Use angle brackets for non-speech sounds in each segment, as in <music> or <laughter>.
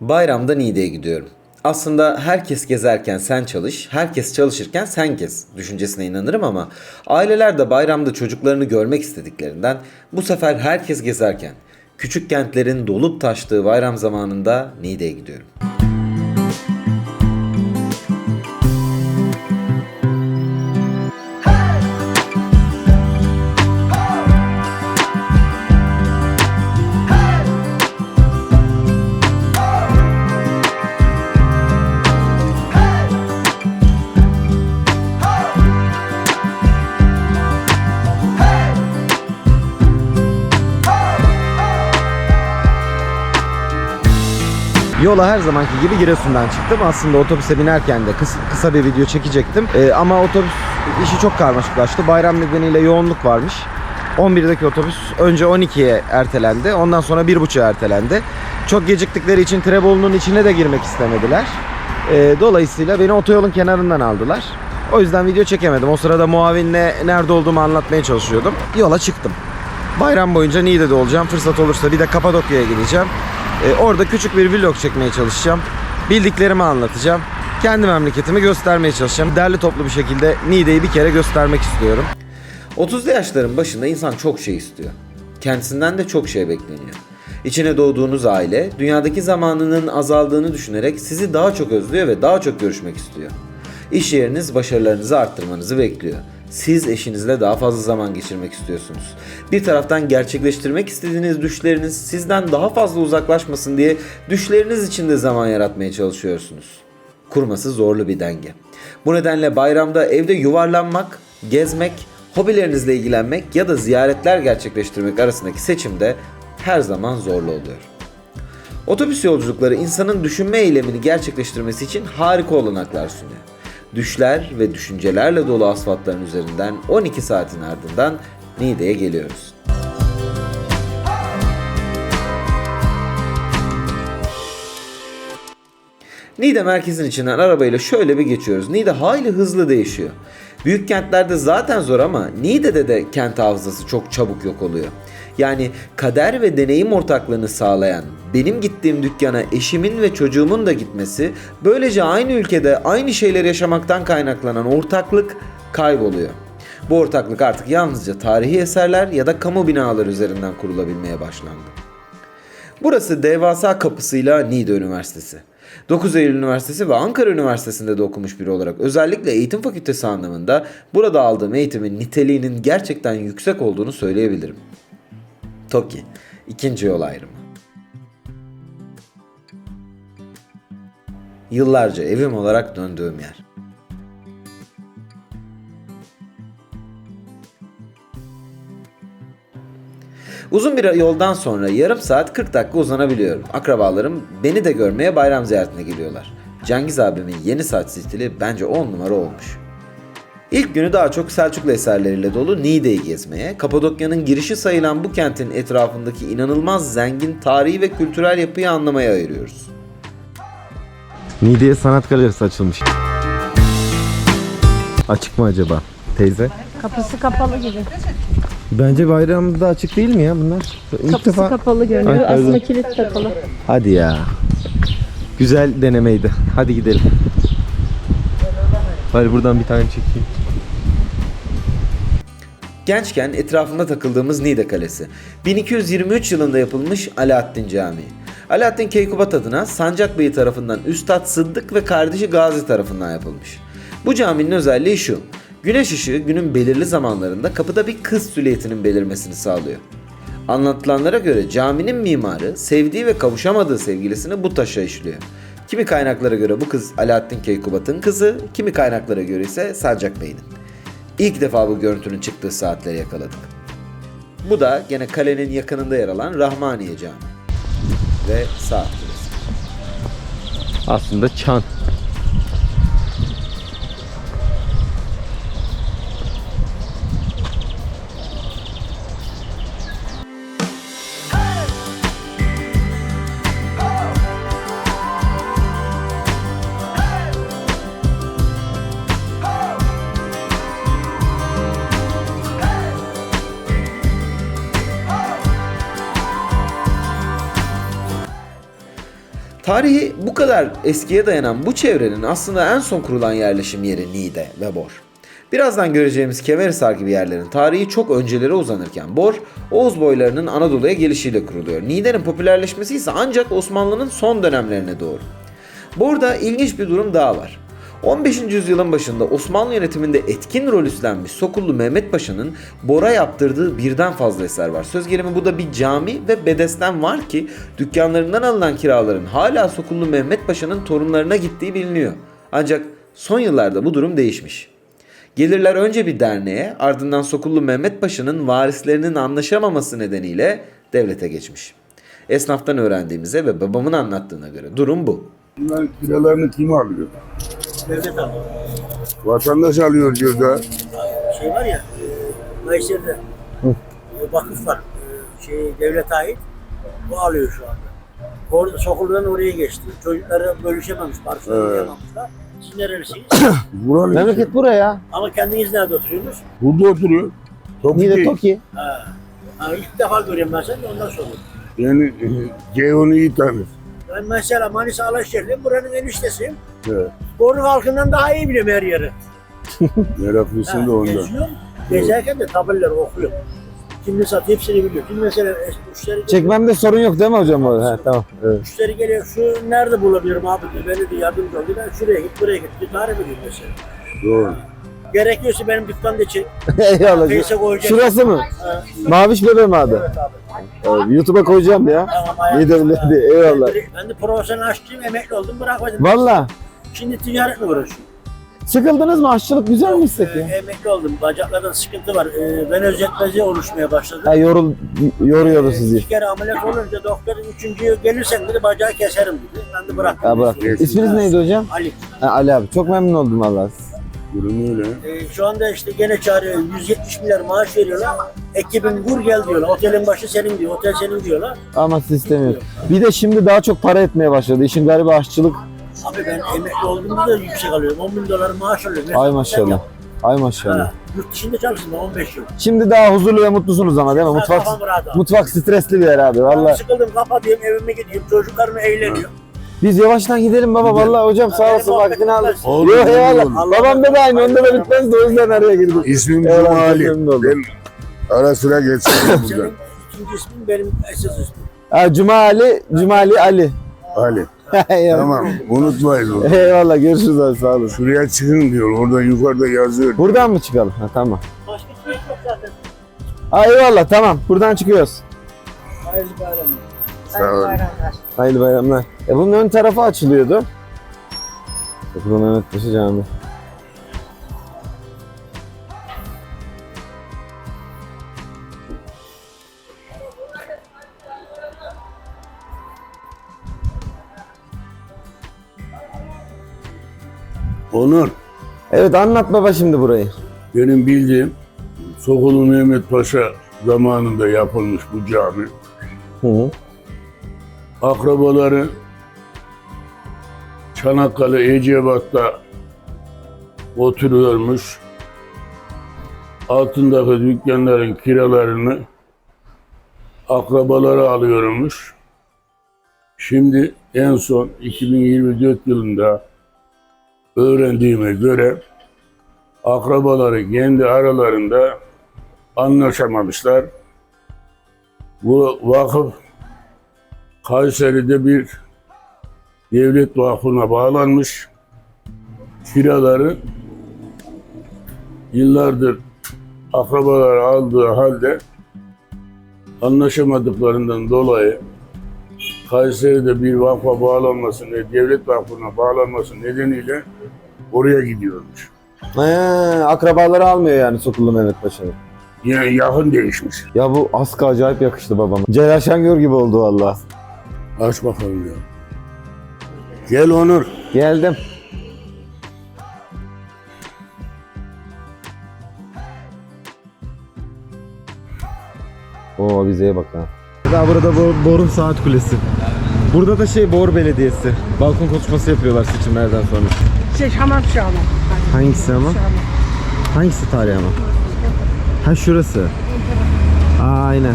Bayramda Niğde'ye gidiyorum. Aslında herkes gezerken sen çalış, herkes çalışırken sen gez düşüncesine inanırım ama aileler de bayramda çocuklarını görmek istediklerinden bu sefer herkes gezerken küçük kentlerin dolup taştığı bayram zamanında Niğde'ye gidiyorum. Yola her zamanki gibi Giresun'dan çıktım. Aslında otobüse binerken de kısa, kısa bir video çekecektim. Ee, ama otobüs işi çok karmaşıklaştı. Bayram nedeniyle yoğunluk varmış. 11'deki otobüs önce 12'ye ertelendi. Ondan sonra 1.30'a ertelendi. Çok geciktikleri için Trebolu'nun içine de girmek istemediler. Ee, dolayısıyla beni otoyolun kenarından aldılar. O yüzden video çekemedim. O sırada muavinle nerede olduğumu anlatmaya çalışıyordum. Yola çıktım. Bayram boyunca Niğde'de olacağım. Fırsat olursa bir de Kapadokya'ya gideceğim. Ee, orada küçük bir vlog çekmeye çalışacağım. Bildiklerimi anlatacağım. Kendi memleketimi göstermeye çalışacağım. Derli toplu bir şekilde Niğde'yi bir kere göstermek istiyorum. 30'lu yaşların başında insan çok şey istiyor. Kendisinden de çok şey bekleniyor. İçine doğduğunuz aile, dünyadaki zamanının azaldığını düşünerek sizi daha çok özlüyor ve daha çok görüşmek istiyor. İş yeriniz başarılarınızı arttırmanızı bekliyor. Siz eşinizle daha fazla zaman geçirmek istiyorsunuz. Bir taraftan gerçekleştirmek istediğiniz düşleriniz sizden daha fazla uzaklaşmasın diye düşleriniz için de zaman yaratmaya çalışıyorsunuz. Kurması zorlu bir denge. Bu nedenle bayramda evde yuvarlanmak, gezmek, hobilerinizle ilgilenmek ya da ziyaretler gerçekleştirmek arasındaki seçimde her zaman zorlu oluyor. Otobüs yolculukları insanın düşünme eylemini gerçekleştirmesi için harika olanaklar sunuyor. Düşler ve düşüncelerle dolu asfaltların üzerinden 12 saatin ardından Niğde'ye geliyoruz. Niğde merkezin içinden arabayla şöyle bir geçiyoruz. Niğde hayli hızlı değişiyor. Büyük kentlerde zaten zor ama Niğde'de de kent hafızası çok çabuk yok oluyor. Yani kader ve deneyim ortaklığını sağlayan, benim gittiğim dükkana eşimin ve çocuğumun da gitmesi, böylece aynı ülkede aynı şeyleri yaşamaktan kaynaklanan ortaklık kayboluyor. Bu ortaklık artık yalnızca tarihi eserler ya da kamu binaları üzerinden kurulabilmeye başlandı. Burası devasa kapısıyla Niğde Üniversitesi. 9 Eylül Üniversitesi ve Ankara Üniversitesi'nde de okumuş biri olarak özellikle eğitim fakültesi anlamında burada aldığım eğitimin niteliğinin gerçekten yüksek olduğunu söyleyebilirim. TOKİ, ikinci yol ayrımı. Yıllarca evim olarak döndüğüm yer. Uzun bir yoldan sonra yarım saat 40 dakika uzanabiliyorum. Akrabalarım beni de görmeye bayram ziyaretine geliyorlar. Cengiz abimin yeni saç stili bence 10 numara olmuş. İlk günü daha çok Selçuklu eserleriyle dolu Niğde'yi gezmeye, Kapadokya'nın girişi sayılan bu kentin etrafındaki inanılmaz zengin tarihi ve kültürel yapıyı anlamaya ayırıyoruz. Niğde'ye sanat galerisi açılmış. Açık mı acaba teyze? Kapısı kapalı gibi. Bence bayramda açık değil mi ya bunlar? İlk Kapısı kapalı görünüyor. Aslında kilit kapalı. Hadi ya. Güzel denemeydi. Hadi gidelim. Hadi buradan bir tane çekeyim. Gençken etrafında takıldığımız Niğde Kalesi. 1223 yılında yapılmış Alaaddin Camii. Alaaddin Keykubat adına Sancakbey tarafından Üstad Sıddık ve kardeşi Gazi tarafından yapılmış. Bu caminin özelliği şu. Güneş ışığı günün belirli zamanlarında kapıda bir kız silüetinin belirmesini sağlıyor. Anlatılanlara göre caminin mimarı sevdiği ve kavuşamadığı sevgilisini bu taşa işliyor. Kimi kaynaklara göre bu kız Alaaddin Keykubat'ın kızı, kimi kaynaklara göre ise Sancak Bey'in. İlk defa bu görüntünün çıktığı saatleri yakaladık. Bu da gene kalenin yakınında yer alan Rahmaniye Camii. Ve saat kulesi. Aslında çan. Tarihi bu kadar eskiye dayanan bu çevrenin aslında en son kurulan yerleşim yeri Niğde ve Bor. Birazdan göreceğimiz Kemerhisar gibi yerlerin tarihi çok öncelere uzanırken Bor, Oğuz boylarının Anadolu'ya gelişiyle kuruluyor. Niğde'nin popülerleşmesi ise ancak Osmanlı'nın son dönemlerine doğru. Burada ilginç bir durum daha var. 15. yüzyılın başında Osmanlı yönetiminde etkin rol üstlenmiş Sokullu Mehmet Paşa'nın Bor'a yaptırdığı birden fazla eser var. Söz gelimi bu da bir cami ve bedesten var ki dükkanlarından alınan kiraların hala Sokullu Mehmet Paşa'nın torunlarına gittiği biliniyor. Ancak son yıllarda bu durum değişmiş. Gelirler önce bir derneğe ardından Sokullu Mehmet Paşa'nın varislerinin anlaşamaması nedeniyle devlete geçmiş. Esnaftan öğrendiğimize ve babamın anlattığına göre durum bu. Bunların kiralarını kim alıyor? Devlet alıyor. Vatandaş alıyor diyor da. Şey var ya, e, Kayseri'de e, vakıf var. E, şey devlete ait. Bu alıyor şu anda. Orada Sokul'dan oraya geçti. Çocukları bölüşememiş, parçalayamamışlar. Siz nerelisiniz? <coughs> Buralı Memleket buraya. Ama kendiniz nerede oturuyorsunuz? Burada oturuyor. Toki Niğde değil. Toki. Ha. ha ilk defa görüyorum ben seni de ondan sonra. Yani e, Ceyhun'u iyi tanır. Ben mesela Manisa Alaşehir'liyim. Buranın eniştesiyim. Evet. Bornuk halkından daha iyi biliyorum her yeri. <laughs> Meraklısın da Ha, ondan. Geziyorum. Gezerken de tabelleri okuyorum. Kim ne satıyor hepsini biliyor. Kim mesela es- müşteri Çekmemde sorun yok değil mi hocam? He, tamam. Evet. Müşteri geliyor şu nerede bulabilirim abi diyor. Beni de yardımcı ol diyor. Ben şuraya git buraya git. Bir tarif edeyim mesela. Doğru. Gerekiyorsa benim dükkanda çek. <laughs> Eyvallah. Face'e koyacak. Şurası mı? Ha, Maviş bebe mi abi? evet abi. Evet, YouTube'a koyacağım ya. Tamam. İyi de bildi. Eyvallah. Ben de profesyonel aşçıyım. Emekli oldum bırakmadım. Valla. Şimdi ticaretle uğraşıyorum. Sıkıldınız mı? Aşçılık güzel mi Ee, ya? emekli oldum. Bacaklardan sıkıntı var. Ee, ben özetmezi oluşmaya başladı. Ha, yorul, yoruyordu sizi. Bir kere ameliyat olunca doktor üçüncüye gelirsen dedi bacağı keserim dedi. Ben de bıraktım. Ha, bırak. İsminiz neydi hocam? Ali. Ha, Ali abi. Çok memnun oldum valla. Durum öyle. Ee, şu anda işte gene çağırıyor. 170 milyar maaş veriyorlar. Ekibin vur gel diyorlar. Otelin başı senin diyor. Otel senin diyorlar. Ama siz istemiyor. Bir de şimdi daha çok para etmeye başladı. İşin garibi aşçılık. Abi ben emekli olduğumda da yüksek alıyorum. 10 bin dolar maaş alıyorum. Ay maşallah. Ay maşallah. Ha, yurt dışında çalıştım ben 15 yıl. Şimdi daha huzurlu ve mutlusunuz ama değil mi? Ha, Mutfak mutfak stresli bir yer abi valla. Sıkıldım kapatıyorum evime gidiyorum. Çocuklarım eğleniyor. Biz yavaştan gidelim baba vallahi hocam sağ olasın Hadi vaktini aldık. Olur, Yok eyvallah. olur. Babam da aynı onda da bitmez de o yüzden araya girdik. İsmim Eyvallah, Cumali. memnun oldum. Ben ara sıra buradan. Senin ikinci ismin benim esas ismim. Ha, Cuma Ali, Cumali Ali. Ali. <laughs> Eyvallah. Tamam unutmayın onu. Eyvallah görüşürüz abi sağ olasın. Şuraya çıkın diyor. Orada yukarıda yazıyor. Buradan mı çıkalım? Ha, tamam. Başka bir şey yok zaten. Ha, eyvallah tamam buradan çıkıyoruz. Hayırlı bayramlar. Sağ olun. Hayırlı bayramlar. E bunun ön tarafı açılıyordu. Okulu Mehmet Paşa Camii. Onur. Evet anlat baba şimdi burayı. Benim bildiğim Sokulu Mehmet Paşa zamanında yapılmış bu cami. Hı hı. Akrabaları Çanakkale Ecevat'ta oturuyormuş. Altındaki dükkanların kiralarını akrabaları alıyormuş. Şimdi en son 2024 yılında öğrendiğime göre akrabaları kendi aralarında anlaşamamışlar. Bu vakıf Kayseri'de bir devlet vakfına bağlanmış. Kiraları yıllardır akrabalar aldığı halde anlaşamadıklarından dolayı Kayseri'de bir vakfa bağlanması, devlet vakfına bağlanması nedeniyle oraya gidiyormuş. He, akrabaları almıyor yani Sokullu Mehmet Paşa'nın. Yani yakın değişmiş. Ya bu askı acayip yakıştı babama. Celal Şengör gibi oldu valla. Aç bakalım ya. Gel Onur. Geldim. Oo vizeye bak ha. Daha burada bu Bor'un saat kulesi. Burada da şey Bor Belediyesi. Balkon konuşması yapıyorlar seçimlerden sonra. Şey hamam şu an. Hangisi ama? Hangisi tarihi ama? Ha şurası. Aynen.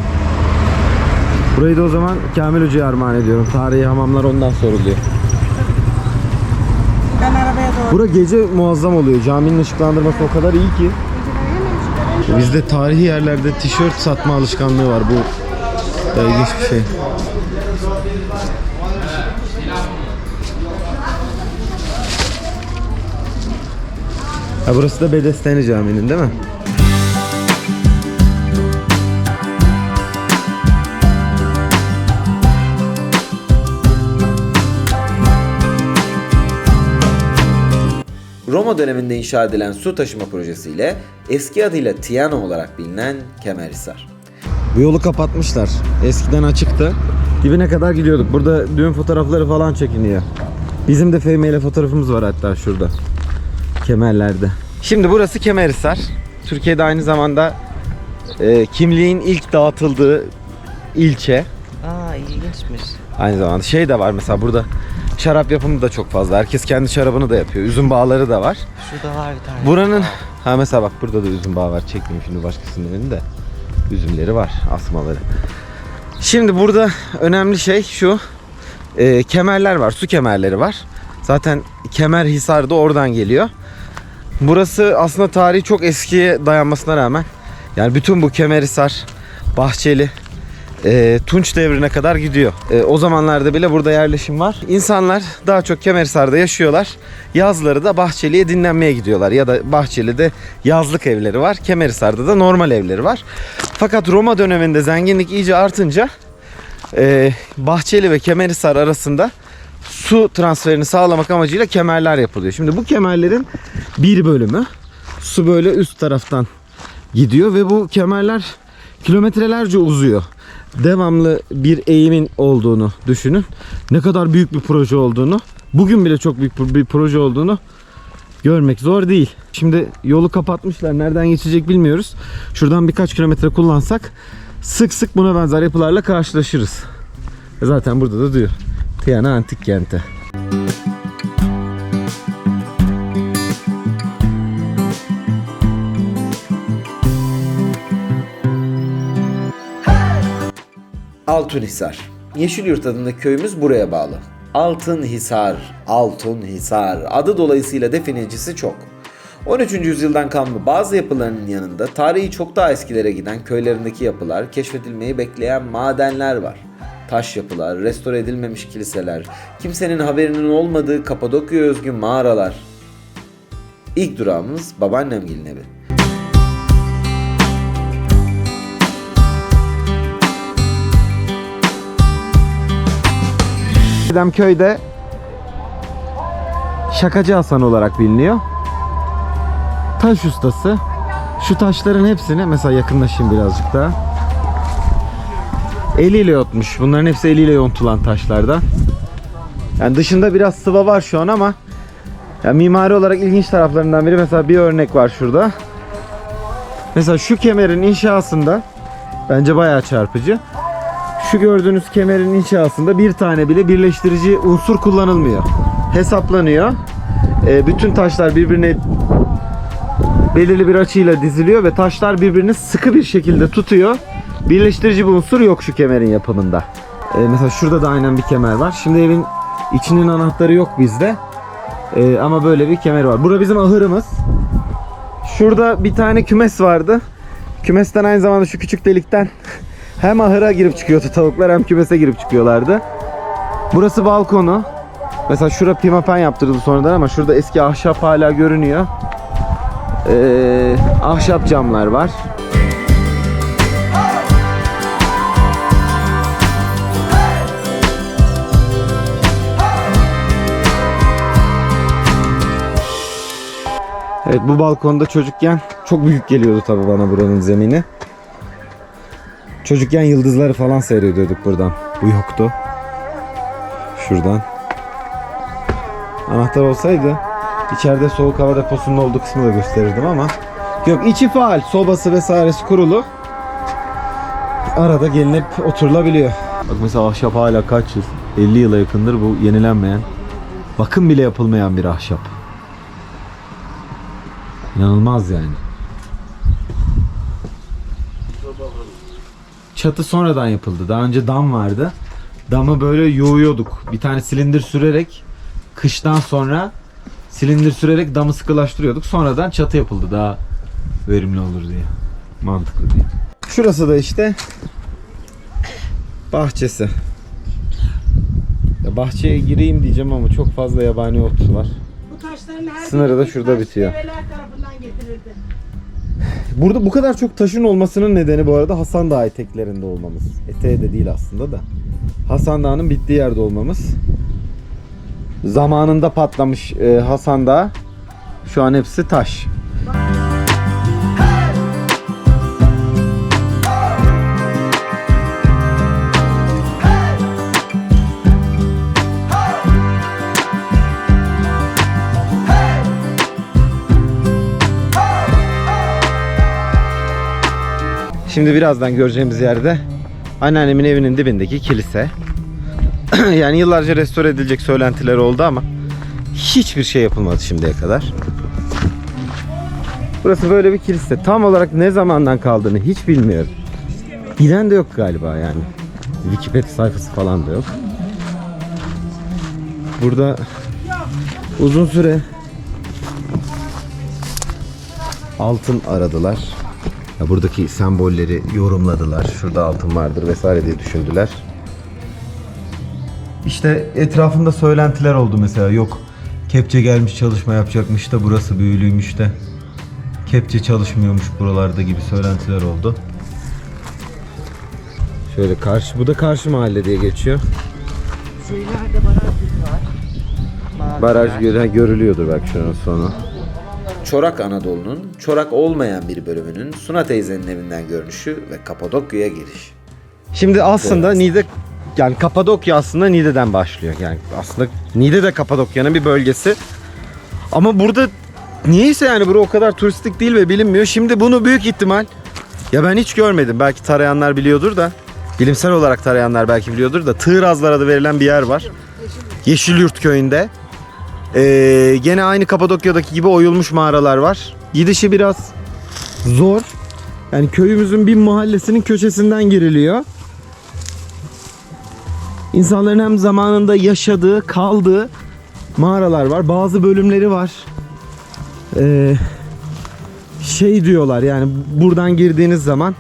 Burayı da o zaman Kamil Hoca'ya armağan ediyorum. Tarihi hamamlar ondan soruluyor. Ben arabaya doğru. Bura gece muazzam oluyor. Caminin ışıklandırması o kadar iyi ki. Bizde tarihi yerlerde tişört satma alışkanlığı var. Bu da ilginç bir şey. Ha, burası da Bedestani Camii'nin değil mi? Roma döneminde inşa edilen su taşıma projesiyle eski adıyla Tiana olarak bilinen Kemerhisar. Bu yolu kapatmışlar. Eskiden açıktı. Dibine kadar gidiyorduk. Burada düğün fotoğrafları falan çekiniyor. Bizim de Fehmi ile fotoğrafımız var hatta şurada. Kemerlerde. Şimdi burası Kemerhisar. Türkiye'de aynı zamanda e, kimliğin ilk dağıtıldığı ilçe. Aa ilginçmiş. Aynı zamanda şey de var mesela burada şarap yapımı da çok fazla. Herkes kendi şarabını da yapıyor. Üzüm bağları da var. Şurada var bir tane. Buranın ha mesela bak burada da üzüm bağı var. Çekmeyeyim şimdi başkasının önünde. Üzümleri var, asmaları. Şimdi burada önemli şey şu. e, kemerler var, su kemerleri var. Zaten Kemerhisar da oradan geliyor. Burası aslında tarihi çok eskiye dayanmasına rağmen yani bütün bu Kemerhisar, Bahçeli, e, Tunç devrine kadar gidiyor. E, o zamanlarda bile burada yerleşim var. İnsanlar daha çok Kemerhisar'da yaşıyorlar. Yazları da Bahçeli'ye dinlenmeye gidiyorlar. Ya da Bahçeli'de yazlık evleri var. Kemerhisar'da da normal evleri var. Fakat Roma döneminde zenginlik iyice artınca e, Bahçeli ve Kemerhisar arasında su transferini sağlamak amacıyla kemerler yapılıyor. Şimdi bu kemerlerin bir bölümü su böyle üst taraftan gidiyor ve bu kemerler kilometrelerce uzuyor. Devamlı bir eğimin olduğunu düşünün. Ne kadar büyük bir proje olduğunu, bugün bile çok büyük bir proje olduğunu görmek zor değil. Şimdi yolu kapatmışlar. Nereden geçecek bilmiyoruz. Şuradan birkaç kilometre kullansak sık sık buna benzer yapılarla karşılaşırız. Zaten burada da diyor. Tiana Antik Kenti. Altunhisar. Yeşilyurt adındaki köyümüz buraya bağlı. Altınhisar, Altunhisar adı dolayısıyla definecisi çok. 13. yüzyıldan kalma bazı yapılarının yanında tarihi çok daha eskilere giden köylerindeki yapılar, keşfedilmeyi bekleyen madenler var. Taş yapılar, restore edilmemiş kiliseler, kimsenin haberinin olmadığı Kapadokya özgü mağaralar. İlk durağımız babaannemgilin evi. Dedem köyde Şakacı Hasan olarak biliniyor. Taş ustası. Şu taşların hepsini mesela yakınlaşayım birazcık daha. Eliyle yotmuş. Bunların hepsi eliyle yontulan taşlardan. Yani dışında biraz sıva var şu an ama ya mimari olarak ilginç taraflarından biri mesela bir örnek var şurada. Mesela şu kemerin inşasında bence bayağı çarpıcı. Şu gördüğünüz kemerin inşasında bir tane bile birleştirici unsur kullanılmıyor. Hesaplanıyor. Ee, bütün taşlar birbirine belirli bir açıyla diziliyor ve taşlar birbirini sıkı bir şekilde tutuyor. Birleştirici bir unsur yok şu kemerin yapımında. Ee, mesela şurada da aynen bir kemer var. Şimdi evin içinin anahtarı yok bizde. Ee, ama böyle bir kemer var. Bura bizim ahırımız. Şurada bir tane kümes vardı. Kümesten aynı zamanda şu küçük delikten <laughs> hem ahıra girip çıkıyordu tavuklar hem kümese girip çıkıyorlardı. Burası balkonu. Mesela şura pimapen yaptırıldı sonradan ama şurada eski ahşap hala görünüyor. Ee, ahşap camlar var. Evet bu balkonda çocukken çok büyük geliyordu tabii bana buranın zemini. Çocukken yıldızları falan seyrediyorduk buradan. Bu yoktu. Şuradan. Anahtar olsaydı içeride soğuk hava deposunun olduğu kısmı da gösterirdim ama yok içi faal. Sobası vesairesi kurulu. Arada gelinip oturulabiliyor. Bak mesela ahşap hala kaç yıl? 50 yıla yakındır bu yenilenmeyen. Bakım bile yapılmayan bir ahşap. İnanılmaz yani. Çatı sonradan yapıldı. Daha önce dam vardı. Damı böyle yoğuyorduk. Bir tane silindir sürerek kıştan sonra silindir sürerek damı sıkılaştırıyorduk. Sonradan çatı yapıldı daha verimli olur diye. Mantıklı diye. Şurası da işte bahçesi. Ya bahçeye gireyim diyeceğim ama çok fazla yabani ot var. Bu taşların her Sınırı da şurada bitiyor. tarafından getirildi. Burada bu kadar çok taşın olmasının nedeni bu arada Hasan Dağı eteklerinde olmamız. Eteği de değil aslında da. Hasan Dağı'nın bittiği yerde olmamız. Zamanında patlamış e, Hasan Dağı. Şu an hepsi taş. Şimdi birazdan göreceğimiz yerde anneannemin evinin dibindeki kilise. <clears throat> yani yıllarca restore edilecek söylentiler oldu ama hiçbir şey yapılmadı şimdiye kadar. Burası böyle bir kilise. Tam olarak ne zamandan kaldığını hiç bilmiyorum. Bilen de yok galiba yani. Wikipedia sayfası falan da yok. Burada uzun süre altın aradılar. Ya buradaki sembolleri yorumladılar. Şurada altın vardır vesaire diye düşündüler. İşte etrafında söylentiler oldu mesela. Yok kepçe gelmiş çalışma yapacakmış da burası büyülüymüş de. Kepçe çalışmıyormuş buralarda gibi söylentiler oldu. Şöyle karşı, bu da karşı mahalle diye geçiyor. Şeylerde baraj gibi var. Baraj gö- görülüyordur belki şunun sonu. Çorak Anadolu'nun çorak olmayan bir bölümünün Suna teyzenin evinden görünüşü ve Kapadokya'ya giriş. Şimdi aslında Niğde yani Kapadokya aslında Niğde'den başlıyor. Yani aslında Niğde de Kapadokya'nın bir bölgesi. Ama burada niyeyse yani bura o kadar turistik değil ve bilinmiyor. Şimdi bunu büyük ihtimal ya ben hiç görmedim. Belki tarayanlar biliyordur da bilimsel olarak tarayanlar belki biliyordur da Tığrazlar adı verilen bir yer var. Yeşilyurt köyünde. Ee, gene aynı Kapadokya'daki gibi oyulmuş mağaralar var. Gidişi biraz zor. Yani köyümüzün bir mahallesinin köşesinden giriliyor. İnsanların hem zamanında yaşadığı, kaldığı mağaralar var. Bazı bölümleri var. Ee, şey diyorlar yani buradan girdiğiniz zaman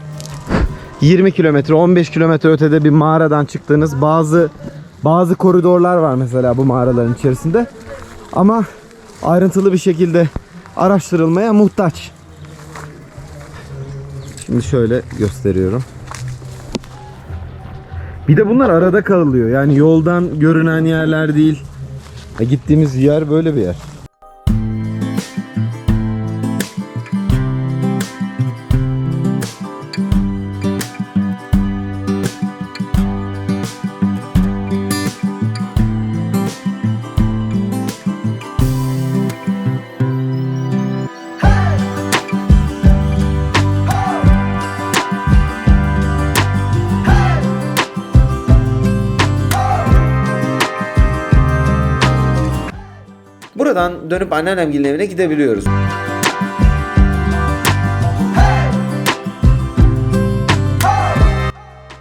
20 kilometre 15 kilometre ötede bir mağaradan çıktığınız bazı bazı koridorlar var mesela bu mağaraların içerisinde. Ama ayrıntılı bir şekilde araştırılmaya muhtaç. Şimdi şöyle gösteriyorum. Bir de bunlar arada kalıyor. Yani yoldan görünen yerler değil. Ya gittiğimiz yer böyle bir yer. Dönüp anneannemgilin evine gidebiliyoruz.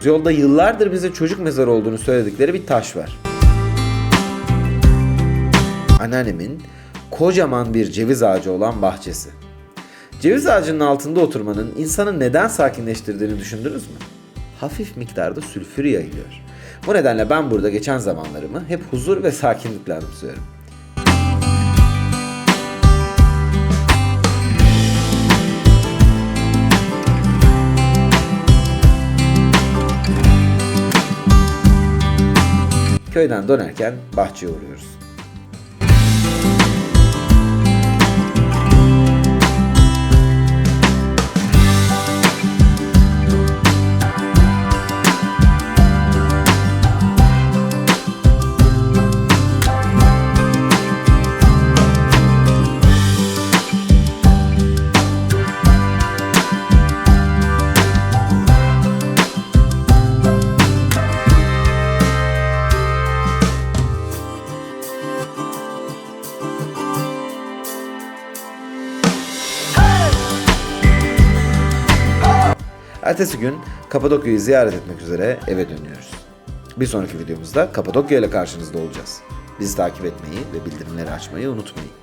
Yolda yıllardır bize çocuk mezarı olduğunu söyledikleri bir taş var. Anneannemin kocaman bir ceviz ağacı olan bahçesi. Ceviz ağacının altında oturmanın insanı neden sakinleştirdiğini düşündünüz mü? Hafif miktarda sülfür yayılıyor. Bu nedenle ben burada geçen zamanlarımı hep huzur ve sakinlikle anımsıyorum. Köyden dönerken bahçeye uğruyoruz. Ertesi gün Kapadokya'yı ziyaret etmek üzere eve dönüyoruz. Bir sonraki videomuzda Kapadokya ile karşınızda olacağız. Bizi takip etmeyi ve bildirimleri açmayı unutmayın.